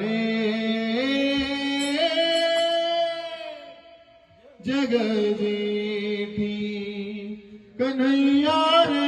રે જગજીથી કનૈયા રે.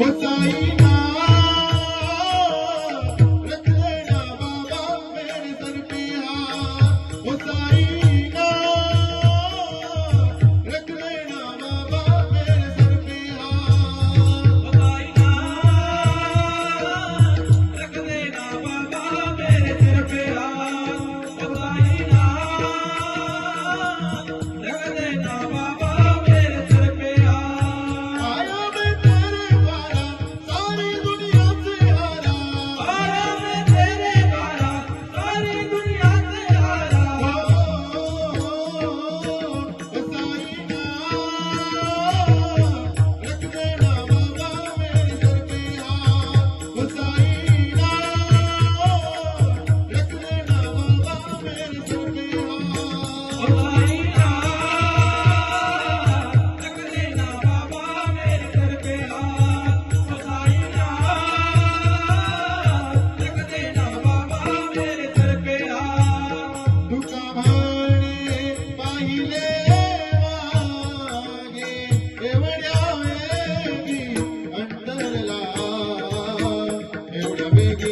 Eu aí, conmigo.